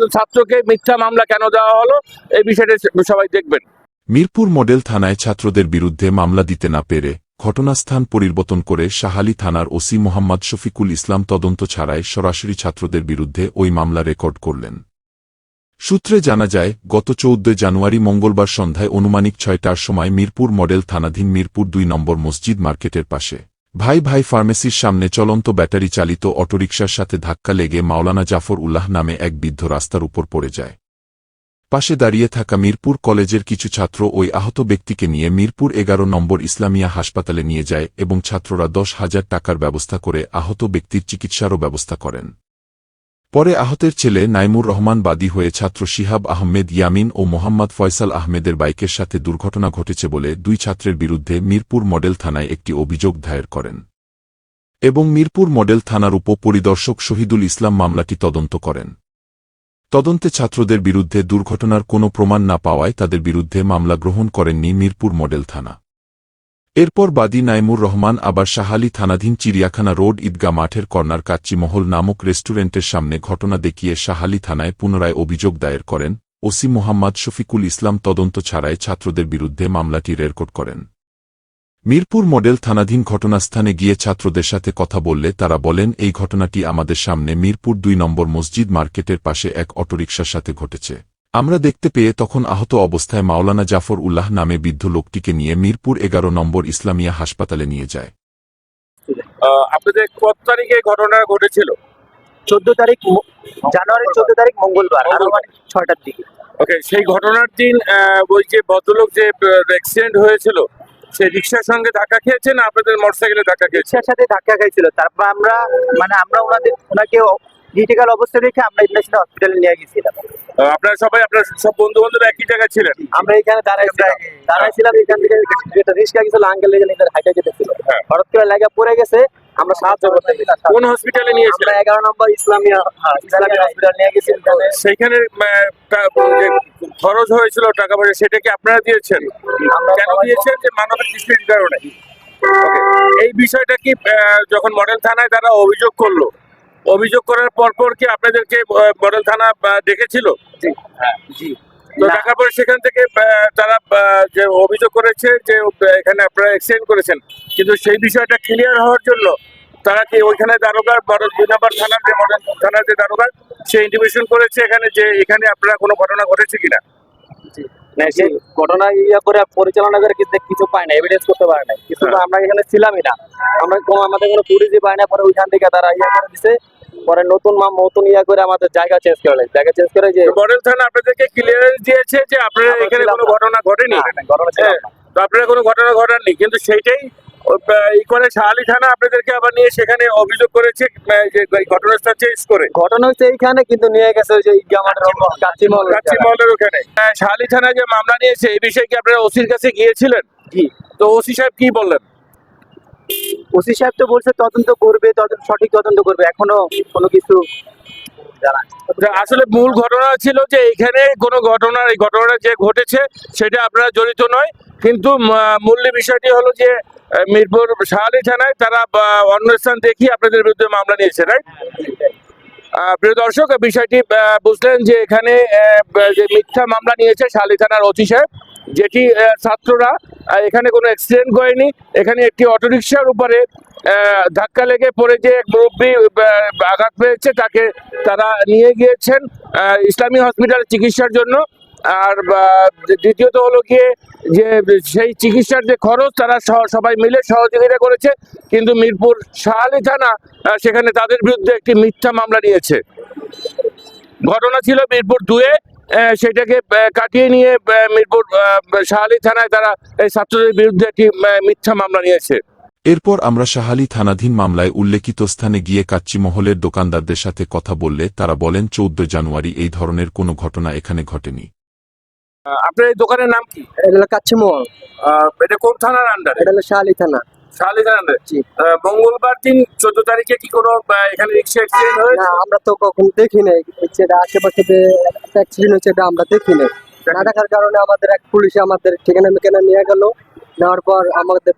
কিন্তু ছাত্রকে মিথ্যা মামলা কেন দেওয়া হলো, এই বিষয়টা সবাই দেখবেন। মিরপুর মডেল থানায় ছাত্রদের বিরুদ্ধে মামলা দিতে না পেরে ঘটনাস্থান পরিবর্তন করে শাহালি থানার ওসি মোহাম্মদ শফিকুল ইসলাম তদন্ত ছাড়াই সরাসরি ছাত্রদের বিরুদ্ধে ওই মামলা রেকর্ড করলেন। সূত্রে জানা যায়, গত চৌদ্দ জানুয়ারি মঙ্গলবার সন্ধ্যায় অনুমানিক ছয়টার সময় মিরপুর মডেল থানাধীন মিরপুর দুই নম্বর মসজিদ মার্কেটের পাশে। ভাই ভাই ফার্মেসির সামনে চলন্ত ব্যাটারি চালিত অটোরিকশার সাথে ধাক্কা লেগে মাওলানা জাফর উল্লাহ নামে এক বৃদ্ধ রাস্তার উপর পড়ে যায়। পাশে দাঁড়িয়ে থাকা মিরপুর কলেজের কিছু ছাত্র ওই আহত ব্যক্তিকে নিয়ে মিরপুর এগারো নম্বর ইসলামিয়া হাসপাতালে নিয়ে যায় এবং ছাত্ররা দশ হাজার টাকার ব্যবস্থা করে আহত ব্যক্তির চিকিৎসারও ব্যবস্থা করেন। পরে আহতের ছেলে নাইমুর রহমান বাদী হয়ে ছাত্র শিহাব আহমেদ ইয়ামিন ও মোহাম্মদ ফয়সাল আহমেদের বাইকের সাথে দুর্ঘটনা ঘটেছে বলে দুই ছাত্রের বিরুদ্ধে মিরপুর মডেল থানায় একটি অভিযোগ দায়ের করেন। এবং মিরপুর মডেল থানার উপপরিদর্শক শহীদুল ইসলাম মামলাটি তদন্ত করেন। তদন্তে ছাত্রদের বিরুদ্ধে দুর্ঘটনার কোনো প্রমাণ না পাওয়ায় তাদের বিরুদ্ধে মামলা গ্রহণ করেননি মিরপুর মডেল থানা। এরপর বাদী নাইমুর রহমান আবার শাহালি থানাধীন চিড়িয়াখানা রোড ঈদগা মাঠের কর্নার কাচ্চিমহল নামক রেস্টুরেন্টের সামনে ঘটনা দেখিয়ে শাহালি থানায় পুনরায় অভিযোগ দায়ের করেন ওসি মোহাম্মদ শফিকুল ইসলাম তদন্ত ছাড়াই ছাত্রদের বিরুদ্ধে মামলাটি রেকর্ড করেন। মিরপুর মডেল থানাধীন ঘটনাস্থানে গিয়ে ছাত্রদের সাথে কথা বললে তারা বলেন, এই ঘটনাটি আমাদের সামনে মিরপুর দুই নম্বর মসজিদ মার্কেটের পাশে এক অটোরিকশার সাথে ঘটেছে। আমরা দেখতে পেয়ে তখন আহত অবস্থায় মাওলানা জাফর উল্লাহ নামে বৃদ্ধ লোকটিকে নিয়ে মিরপুর এগারো নম্বর ইসলামিয়া হাসপাতালে নিয়ে যায়। আহ, আপনাদের কত তারিখে ঘটনা ঘটেছিল? চোদ্দ তারিখ জানুয়ারির চোদ্দ তারিখ মঙ্গলবার ছয়টার দিকে। ওকে সেই ঘটনার দিন আহ, ওই যে ভদ্রলোক যে অ্যাক্সিডেন্ট হয়েছিল সে রিক্সার সঙ্গে ধাক্কা খেয়েছে না আপনাদের মোটরসাইকেলে ধাক্কা খেয়েছে? রিক্সার সাথে ধাক্কা খাইছিল। তারপর আমরা মানে আমরা ওনাদের ওনাকে ক্রিটিক্যাল অবস্থা দেখে আমরা ইন্টারন্যাশনাল হসপিটালে নিয়ে গেছিলাম। আপনারা সবাই আপনার সব বন্ধু বান্ধব একই জায়গায় ছিলেন? আমরা এখানে দাঁড়াইছিলাম। দাঁড়াইছিলাম এখান থেকে যেটা রিক্সা গেছিল আঙ্কেল এখানে হাইটা যেতেছিল হ্যাঁ। হঠাৎ করে লাগা পড়ে গেছে আমরা সাহায্য করতে কোন হসপিটালে আমরা নিয়েছিলেন এগারো নম্বর ইসলামিয়া হ্যাঁ, ইসলামিয়া হসপিটাল নিয়ে গেছি। যে খরচ হয়েছিল টাকা পয়সা সেটা কি আপনারা দিয়েছেন? আমরা কেন দিয়েছেন? যে মানবিক দৃষ্টির কারণে। এই বিষয়টা কি যখন মডেল থানায় তারা অভিযোগ করল? অভিযোগ করার পর পর কি আপনাদেরকে মডেল থানা ডেকেছিল? জি। তো দেখার পরে সেখান থেকে তারা যে অভিযোগ করেছে যে এখানে আপনারা এক্সচেঞ্জ করেছেন। কিন্তু সেই বিষয়টা ক্লিয়ার হওয়ার জন্য তারা কি ওইখানে দারোগা বড় দুই নম্বর থানার যে মডেল থানার যে দারোগা সে ইন্টিমেশন করেছে এখানে যে এখানে আপনারা কোনো ঘটনা ঘটেছে কিনা? সে ঘটনা ইয়া করে পরিচালনা করে কিছু কিছু পায় না এভিডেন্স করতে পারে না। কিছু আমরা এখানে ছিলামই না। আমরা কোনো আমাদের কোনো ফুটেজই পাই না পরে ওইখান থেকে তারা ইয়া করে দিছে। পরে নতুন মা নতুন ইয়া করে আমাদের জায়গা চেঞ্জ করে জায়গা চেঞ্জ করে যে মডেল থানা আপনাদেরকে ক্লিয়ারেন্স দিয়েছে যে আপনারা কোন এখানে কোনো ঘটনা ঘটেনি? ঘটনা হ্যাঁ, না। তো আপনারা কোনো ঘটনা ঘটাননি? কিন্তু সেইটাই ই করে শাহালি থানা আপনাদেরকে আবার নিয়ে সেখানে অভিযোগ করেছে যে ঘটনাস্থল চেঞ্জ করে। ঘটনা হচ্ছে এইখানে কিন্তু নিয়ে গেছে ওই যে ইগা মাঠের কাচিমল কাচ্চি মহলের ওখানে। শাহালি থানা যে মামলা নিয়েছে এই বিষয়ে কি আপনারা ওসির কাছে গিয়েছিলেন? জি। তো ওসি সাহেব কি বললেন? ওসি সাহেব তো বলছে তদন্ত করবে তদন্ত সঠিক তদন্ত করবে। এখনও কোনো কিছু আসলে মূল ঘটনা ছিল যে এখানে কোনো ঘটনা এই ঘটনাটা যে ঘটেছে সেটা আপনারা জড়িত নয়। কিন্তু আহ, মূল বিষয়টি হলো যে মিরপুর শাহালি থানায় তারা অন্য স্থান দেখিয়ে আপনাদের বিরুদ্ধে মামলা নিয়েছে রাইট প্রিয় দর্শক বিষয়টি বুঝলেন যে এখানে যে মিথ্যা মামলা নিয়েছে শালি থানার ওসি সাহেব। যেটি ছাত্ররা এখানে কোনো অ্যাক্সিডেন্ট করেনি এখানে একটি অটোরিকশার উপরে ধাক্কা লেগে পড়ে যে এক মুরব্বী আঘাত পেয়েছে, তাকে তারা নিয়ে গিয়েছেন ইসলামী হসপিটাল চিকিৎসার জন্য। আর দ্বিতীয়ত হলো গিয়ে যে, সেই চিকিৎসার যে খরচ, তারা সবাই মিলে সহযোগিতা করেছে। কিন্তু মিরপুর শাহালি থানা সেখানে তাদের বিরুদ্ধে একটি মিথ্যা মামলা নিয়েছে। ঘটনা ছিল মিরপুর দুয়ে। সেটাকে কাটিয়ে নিয়ে মিরপুর আহ, শাহালি থানায় তারা এই ছাত্রদের বিরুদ্ধে একটি মিথ্যা মামলা নিয়েছে। এরপর আমরা শাহালি থানাধীন মামলায় উল্লেখিত স্থানে গিয়ে কাচ্চিমহলের দোকানদারদের সাথে কথা বললে তারা বলেন চৌদ্দ জানুয়ারি এই ধরনের কোনো ঘটনা এখানে ঘটেনি। আহ, আপনার এই দোকানের নাম কি? এটা হলো কাচিমল আহ, এটা কোন থানার আন্ডার এটা হলো শালি থানা। মঙ্গলবার দিন চোদ্দ তারিখে কি কোনো এখানে রিক্সা অ্যাক্সিডেন্ট হয়েছে? না আমরা তো কখন দেখি নাই। যেটা আশেপাশে যে অ্যাক্সিডেন্ট হচ্ছে এটা আমরা দেখি নাই। না দেখার কারণে আমাদের এক পুলিশ আমাদের ঠিকানা মিকানা নিয়ে গেল। নেওয়ার পর আমাদের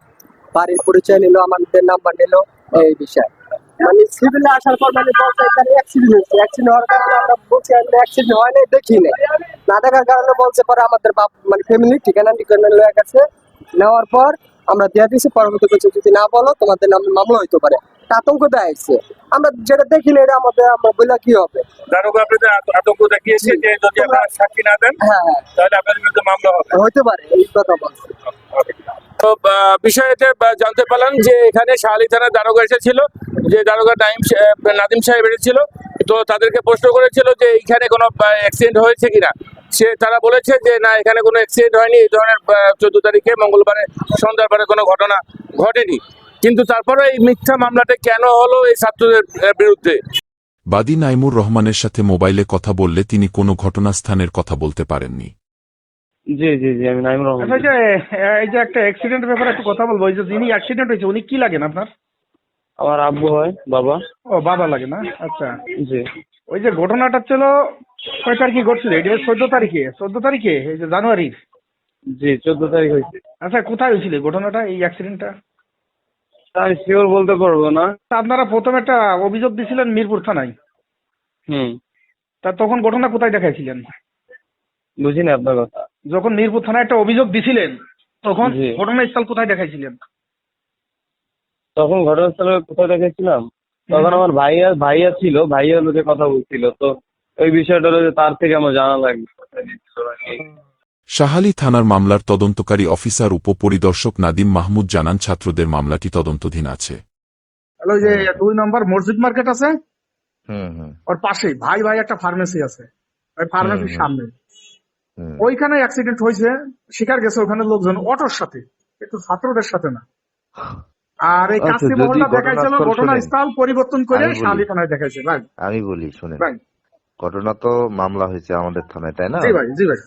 বাড়ির পরিচয় নিল আমাদের নাম্বার নিল এই বিষয়। মানে সিভিলে আসার পর মানে বলছে এখানে অ্যাক্সিডেন্ট হয়েছে। অ্যাক্সিডেন্ট হওয়ার কারণে আমরা বলছি অ্যাক্সিডেন্ট হয় নাই দেখি নাই। না দেখার কারণে বলছে পরে আমাদের বাপ মানে ফ্যামিলি ঠিকানা ঠিকানা লয়ে গেছে। নেওয়ার পর আমরা দিয়ে দিয়েছি পরবর্তী কিছু যদি না বলো তোমাদের নামে মামলা হইতে পারে। আতঙ্ক দেখাইছে আমরা যেটা দেখি না এটা আমাদের আমরা বলে কি হবে? দারোগা আপনাদের আতঙ্ক দেখিয়েছে যে যদি আপনারা সাক্ষী না দেন হ্যাঁ হ্যাঁ। তাহলে আপনাদের বিরুদ্ধে মামলা হবে। হইতে পারে এই কথা বলছে। তো বিষয়তে জানতে পারলাম যে এখানে শাহালি থানার দারোগা এসেছিল যে দারোগা নাইম সাহেব- নাদিম সাহেব এসেছিল। তো তাদেরকে প্রশ্ন করেছিল যে এইখানে কোনো অ্যাক্সিডেন্ট হয়েছে কিনা। সে তারা বলেছে যে না এখানে কোনো অ্যাক্সিডেন্ট হয়নি। এই ধরনের চোদ্দ তারিখে মঙ্গলবারে সন্ধ্যাবারে কোনো ঘটনা ঘটেনি। কিন্তু তারপরে এই মিথ্যা মামলাটা কেন হলো এই ছাত্রদের বিরুদ্ধে? বাদী নাইমুর রহমানের সাথে মোবাইলে কথা বললে তিনি কোনো ঘটনাস্থানের কথা বলতে পারেননি। জি জি জি আমি নাইমুর রহমান। আচ্ছা এই যে এই যে একটা অ্যাক্সিডেন্টের ব্যাপারে একটু কথা বলব। ওই যে যিনি অ্যাক্সিডেন্ট হয়েছে উনি কি লাগেন আপনার? আমার আব্বু হয় বাবা। ও বাবা লাগে না? আচ্ছা। জি। ওই যে ঘটনাটা ছিল কয় তারিখে ঘটছিল এটা চোদ্দ তারিখে চোদ্দ তারিখে এই যে জানুয়ারির জি চোদ্দ তারিখ হয়েছে। আচ্ছা কোথায় হয়েছিল ঘটনাটা এই অ্যাক্সিডেন্টটা আমি শিওর বলতে পারব না। আপনারা প্রথম একটা অভিযোগ দিছিলেন মিরপুর থানায়। হুম। তা তখন ঘটনা কোথায় দেখাইছিলেন? বুঝিনি আপনার কথা। যখন মিরপুর থানায় একটা অভিযোগ দিছিলেন তখন জি। ঘটনাস্থল কোথায় দেখাইছিলেন? তখন ঘটনাস্থলে কোথায় দেখেছিলাম তখন আমার ভাইয়া ভাইয়া ছিল ভাইয়া লোকে কথা বলছিল তো ওই বিষয়টা হলো যে তার থেকে আমার জানা লাগবে। শাহালি থানার মামলার তদন্তকারী অফিসার উপপরিদর্শক নাদিম মাহমুদ জানান ছাত্রদের মামলাটি তদন্তধীন আছে। হ্যালো যে দুই নম্বর মসজিদ মার্কেট আছে? হুম হুম। ওর পাশেই। ভাই ভাই একটা ফার্মেসি আছে। ওই ফার্মেসির। সামনে। ওইখানে অ্যাক্সিডেন্ট হয়েছে শিকার গেছে ওখানে লোকজন অটোর সাথে। একটু ছাত্রদের সাথে না। আর এই আচ্ছা, কাস্তি যদি মহলটা দেখাইছিল ঘটনাস্থল পরিবর্তন করে। শালি থানায় দেখাইছে ভাই। আমি বলি শুনেন। ভাই ঘটনা তো মামলা হয়েছে আমাদের থানায় তাই না? জি ভাই জি ভাই।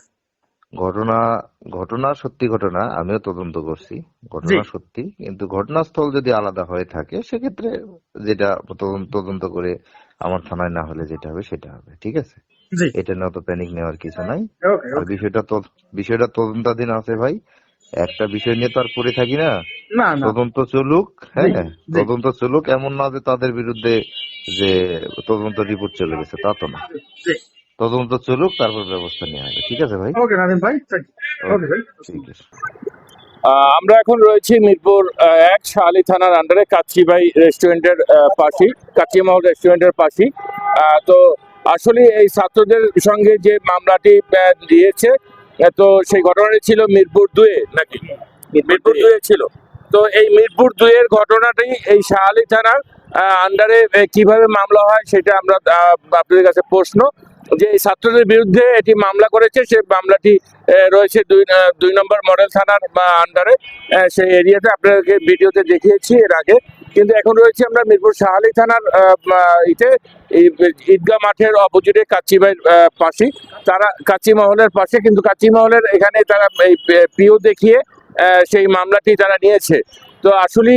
ঘটনা ঘটনা সত্যি ঘটনা আমিও তদন্ত করছি ঘটনা সত্যি কিন্তু ঘটনাস্থল যদি আলাদা হয়ে থাকে সেক্ষেত্রে যেটা তদন্ত করে আমার থানায় না হলে যেটা হবে সেটা হবে ঠিক আছে? এটা নিয়ে অত প্যানিক নেওয়ার কিছু নাই। বিষয়টা বিষয়টা তদন্তাধীন আছে ভাই। একটা বিষয় নিয়ে তো আর পড়ে থাকি না। তদন্ত চলুক হ্যাঁ। তদন্ত চলুক এমন না যে তাদের বিরুদ্ধে যে তদন্ত রিপোর্ট চলে গেছে তা তো না। তদন্ত চলুক তারপর ব্যবস্থা নেওয়া হবে ঠিক আছে ভাই? ওকে নাদিম ভাই ওকে ভাই। ঠিক আছে। আমরা এখন রয়েছি মিরপুর এক শাহালি থানার আন্ডারে কাচ্চিবাই রেস্টুরেন্টের পাশেই কাচ্চিমহল রেস্টুরেন্টের পাশেই। তো আসলে এই ছাত্রদের সঙ্গে যে মামলাটি দিয়েছে তো সেই ঘটনাটি ছিল মিরপুর দুয়ে নাকি? মিরপুর দুয়ে ছিল। তো এই মিরপুর দুয়ের ঘটনাটি এই শাহালি থানার আন্ডারে কীভাবে মামলা হয় সেটা আমরা আপনাদের কাছে প্রশ্ন। যে ছাত্রদের বিরুদ্ধে এটি মামলা করেছে সেই মামলাটি রয়েছে দুই দুই নম্বর মডেল থানার আন্ডারে সেই এরিয়াতে আপনাদেরকে ভিডিওতে দেখিয়েছি এর আগে। কিন্তু এখন রয়েছে আমরা মিরপুর শাহালি থানার ইতে ঈদগাহ মাঠের অপোজিটে কাচ্চিবাইয়ের আহ, পাশে। তারা কাচ্চি মহলের পাশে কিন্তু কাচ্চি মহলের এখানে তারা এই পিও দেখিয়ে সেই মামলাটি তারা নিয়েছে। তো আসলে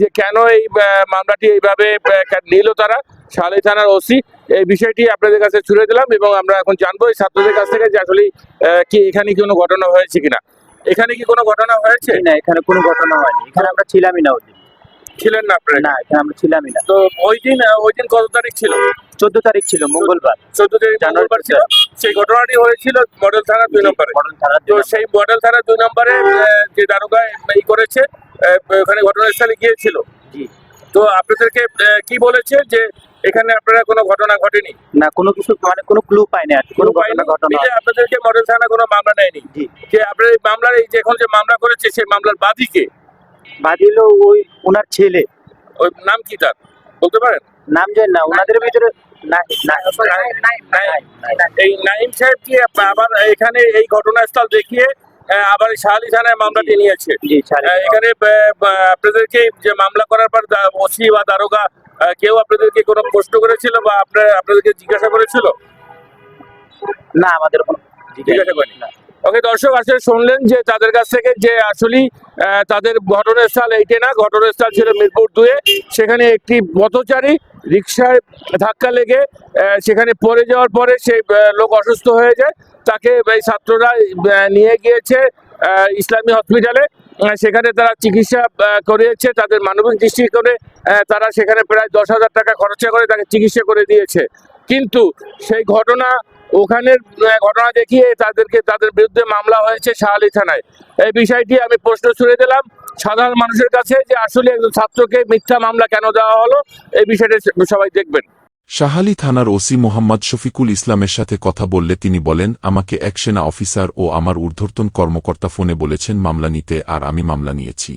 যে কেন এই মামলাটি এইভাবে নিল তারা? শাহালি থানার ওসি এই বিষয়টি আপনাদের কাছে ছুড়ে দিলাম এবং আমরা এখন জানব এই ছাত্রদের কাছ থেকে যে আসলে কি এখানে কি কোনো ঘটনা হয়েছে কিনা। এখানে কি কোনো ঘটনা হয়েছে? না এখানে কোনো ঘটনা হয়নি। এখানে আমরা ছিলামই না ওই দিন। ছিলেন না আপনারা? না এখানে আমরা ছিলামই না। তো ওই দিন ওই দিন কত তারিখ ছিল? চোদ্দ তারিখ ছিল মঙ্গলবার। চোদ্দ তারিখ জানুয়ারি ছিল। সেই ঘটনাটি হয়েছিল মডেল থানা দুই নম্বরে। তো সেই মডেল থানা দুই নম্বরে যে দারোগা এই করেছে ওখানে ঘটনাস্থলে গিয়েছিল। জি। তো আপনাদেরকে কি বলেছে যে এখানে আপনারা কোনো ঘটনা ঘটেনি? না কোনো কিছু মানে কোনো ক্লু পাইনি আর কোনো? ঘটনা ঘটনা। যে আপনাদেরকে মডেল থানা কোনো মামলা নেয়নি। জি। যে আপনার এই মামলার এই যে এখন যে মামলা করেছে সেই মামলার বাদীকে বাদিল ওই ওনার ছেলে। ওই নাম কি তার? বলতে পারেন? নাম জানি না ওনাদের ভিতরে না না এই নাইম সাহেব কি আবার এখানে এই ঘটনাস্থল দেখিয়ে আবার শাহালি থানায় মামলাটি নিয়েছে? এখানে আপনাদেরকে যে মামলা করার পর ওসি বা দারোগা কেউ আপনাদেরকে কোনো প্রশ্ন করেছিল বা আপনার আপনাদেরকে জিজ্ঞাসা করেছিল? না আমাদের কোনো জিজ্ঞাসা করেনি। ওকে দর্শক আসলে শুনলেন যে তাদের কাছ থেকে যে আসলে তাদের ঘটনাস্থল এইটে না ঘটনাস্থল ছিল মিরপুর দুয়ে সেখানে একটি পথচারী রিক্সায় ধাক্কা লেগে সেখানে পড়ে যাওয়ার পরে সেই লোক অসুস্থ হয়ে যায়। তাকে এই ছাত্ররা নিয়ে গিয়েছে ইসলামী হসপিটালে। সেখানে তারা চিকিৎসা করিয়েছে, তাদের মানবিক দৃষ্টি করে তারা সেখানে প্রায় দশ হাজার টাকা খরচা করে তাকে চিকিৎসা করে দিয়েছে। কিন্তু সেই ঘটনা, ওখানের ঘটনা দেখিয়ে তাদেরকে, তাদের বিরুদ্ধে মামলা হয়েছে শাহালি থানায়। এই বিষয়টি আমি প্রশ্ন ছুড়ে দিলাম। সাধারণ মানুষের কাছে যে আসলে একজন ছাত্রকে মিথ্যা মামলা কেন দেওয়া হলো, এই বিষয়টা সবাই দেখবেন। শাহালি থানার ওসি মোহাম্মদ শফিকুল ইসলামের সাথে কথা বললে তিনি বলেন, আমাকে এক সেনা অফিসার ও আমার ঊর্ধ্বর্তন কর্মকর্তা ফোনে বলেছেন, মামলা নিতে আর আমি মামলা নিয়েছি।